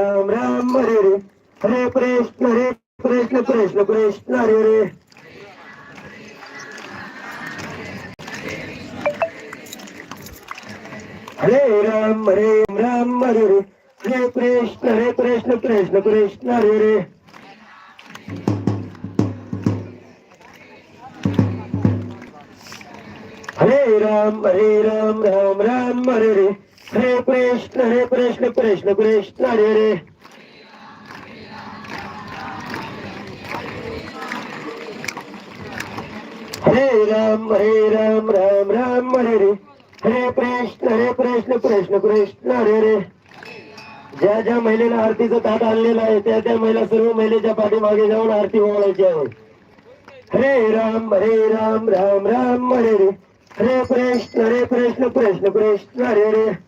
राम राम हरे हरे. हरे कृष्ण हरे कृष्ण कृष्ण कृष्ण हरे हरे. हरे राम हरे राम हरे हरे. हरे कृष्ण हरे कृष्ण कृष्ण कृष्ण हरे हरे. हरे राम हरे राम राम राम हरे हरे. हरे कृष्ण हरे कृष्ण कृष्ण कृष्ण हरे हरे. हरे राम हरे राम राम राम हरे हरे. हरे कृष्ण हरे कृष्ण कृष्ण कृष्ण हरे हरे. ज्या ज्या महिलेला आरतीचं ताट आणलेलं आहे त्या त्या महिला सर्व महिलेच्या पाठीमागे जाऊन आरती ओळायची आहे. हरे राम हरे राम राम राम हरे हरे. हरे कृष्ण हरे कृष्ण कृष्ण कृष्ण हरे हरे.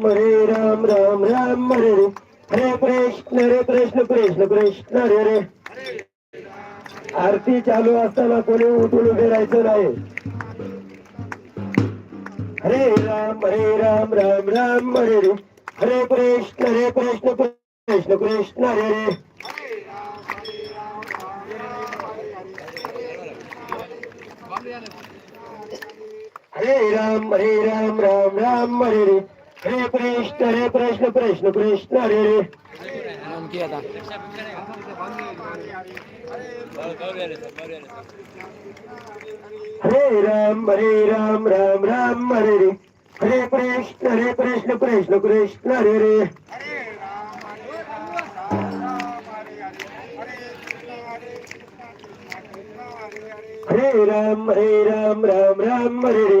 राम हरे राम राम राम हरे रे. हरे कृष्ण हरे कृष्ण कृष्ण कृष्ण हरे रे. आरती चालू असताना कोणी उठून उभे राहायचं नाही. हरे राम हरे राम राम राम हरे रे. हरे कृष्ण हरे कृष्ण कृष्ण कृष्ण हरे रे. हरे राम हरे राम राम राम हरे रे. हरे कृष्ण हरे कृष्ण कृष्ण कृष्ण हरे हरे. हरे राम हरे राम राम राम हरे रे हरे कृष्ण हरे कृष्ण कृष्ण कृष्ण हरे रे हरे राम हरे राम राम राम हरे रे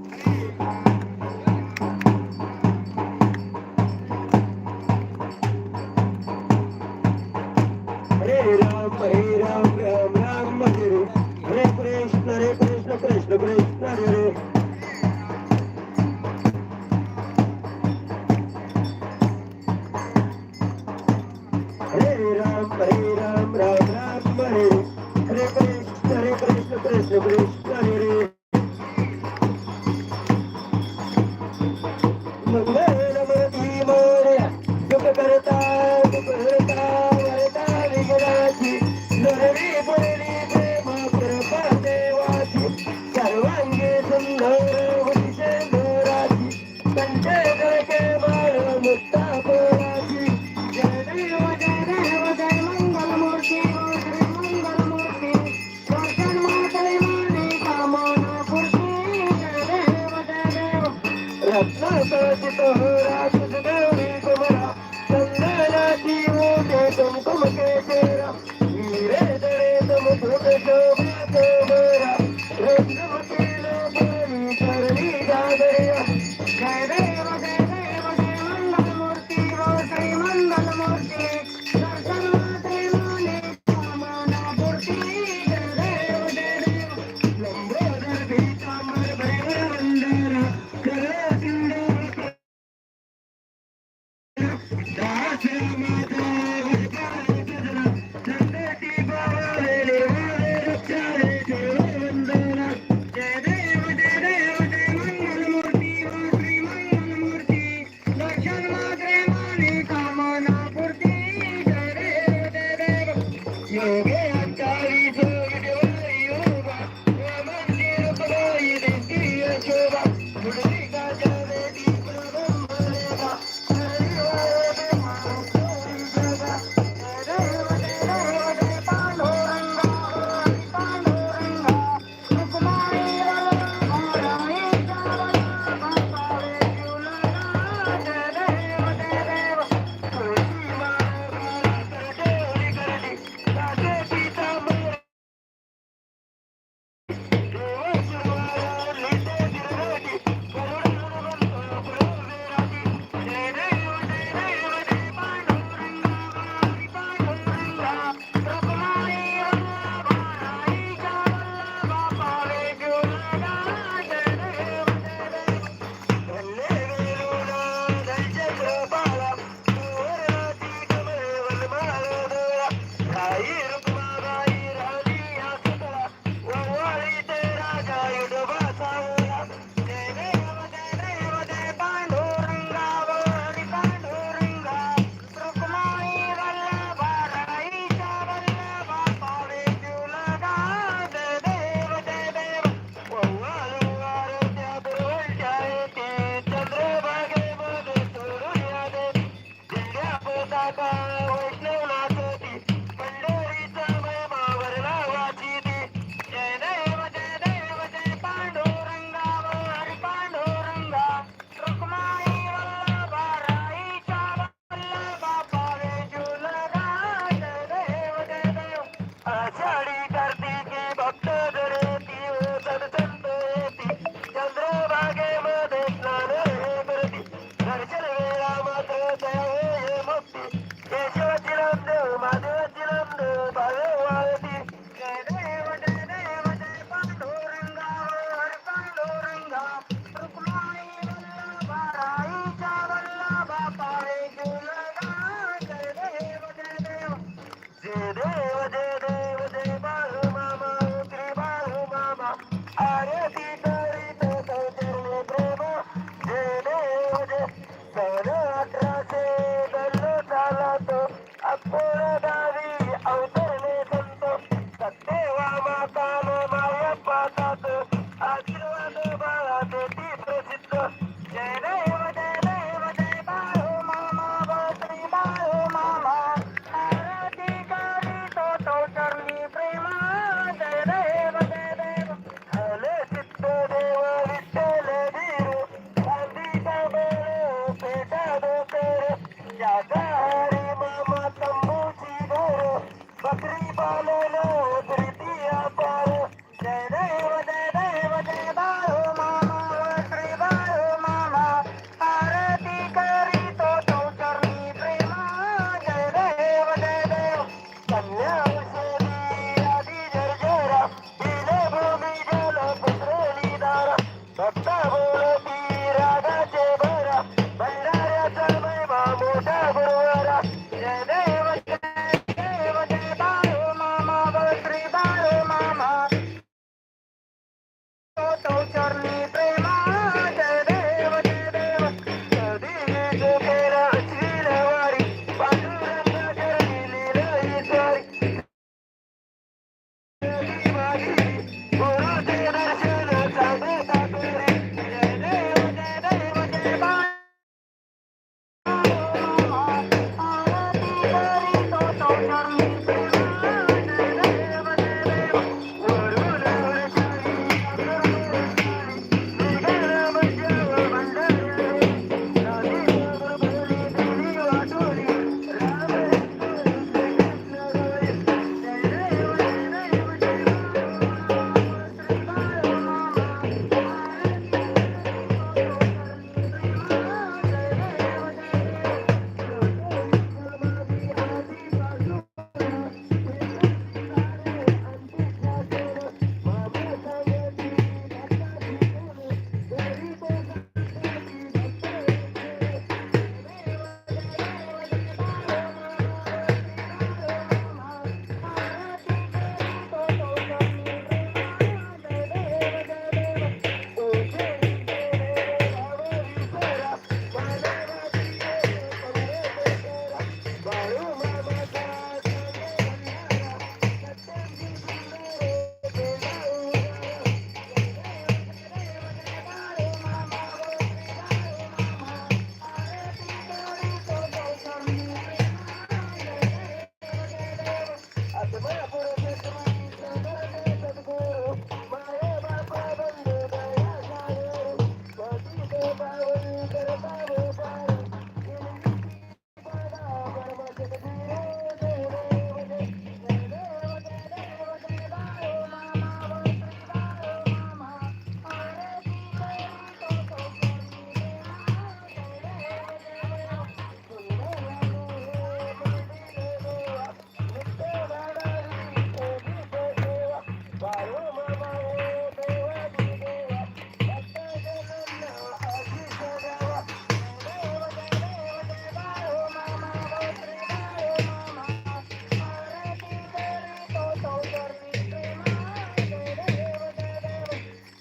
हरे कृष्ण कृष्ण कृष्ण बकरी पालन